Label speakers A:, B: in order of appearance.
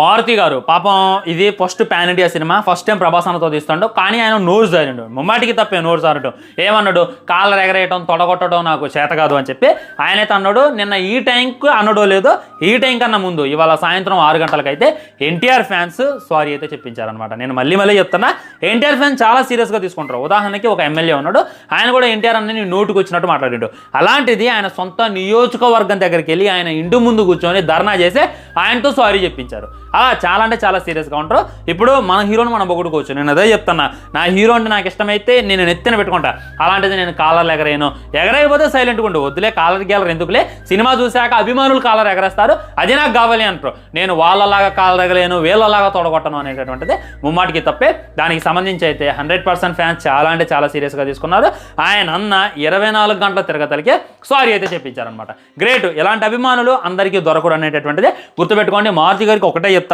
A: మారుతి గారు పాపం ఇది first pan India cinema first time ప్రభాసనతో తీస్తాడు. కానీ ఆయన నోరు జారినాడు ముమ్మాటికి తప్పే నోరు జారడు. ఏమన్నాడు? కాళ్ళ ఎగరేయటం తొడగొట్టడం నాకు చేత కాదు అని చెప్పి ఆయనైతే అన్నాడు నిన్న ఈ టైంకు అన్నడో లేదో ఈ టైం కన్నా ముందు ఇవాళ సాయంత్రం ఆరు గంటలకైతే ఎన్టీఆర్ ఫ్యాన్స్ సారీ అయితే చెప్పించారనమాట నేను మళ్ళీ మళ్ళీ చెప్తున్నా ఎన్టీఆర్ ఫ్యాన్స్ చాలా సీరియస్గా తీసుకుంటారు. ఉదాహరణకి ఒక ఎమ్మెల్యే ఉన్నాడు ఆయన కూడా ఎన్టీఆర్ అన్ని నోటుకు వచ్చినట్టు మాట్లాడాడు. అలాంటిది ఆయన సొంత నియోజకవర్గం దగ్గరికి వెళ్ళి ఆయన ఇంటి ముందు కూర్చొని ధర్నా చేసి ఆయనతో సారీ చెప్పించారు. అలా చాలా అంటే చాలా సీరియస్గా ఉంటారు. ఇప్పుడు మన హీరోని మనం పొగుడుకోవచ్చు. నేను అదే చెప్తున్నా. నా హీరో అంటే నాకు ఇష్టమైతే నేను నెత్తిన పెట్టుకుంటా. అలాంటిది నేను కాలర్లు ఎగరేయను. ఎగరైపోతే సైలెంట్గా ఉండు. వద్దులే కాలర్ గేలర్ ఎందుకులే? సినిమా చూశాక అభిమానులు కాలర్ ఎగరేస్తారు. అది నాకు కావాలి అంటారు. నేను వాళ్ళలాగా కాలర్ ఎగలేను వీళ్ళలాగా తొడగొట్టను అనేటటువంటిది ముమ్మాటికి తప్పే. దానికి సంబంధించి అయితే హండ్రెడ్ పర్సెంట్ ఫ్యాన్స్ చాలా అంటే చాలా సీరియస్గా తీసుకున్నారు. ఆయన అన్న ఇరవై నాలుగు గంటల తిరగతలకే సారీ అయితే చెప్పించారనమాట గ్రేట్. ఇలాంటి అభిమానులు అందరికీ దొరకరు అనేటటువంటిది గుర్తుపెట్టుకోండి. మారుతి గారికి ఒకటే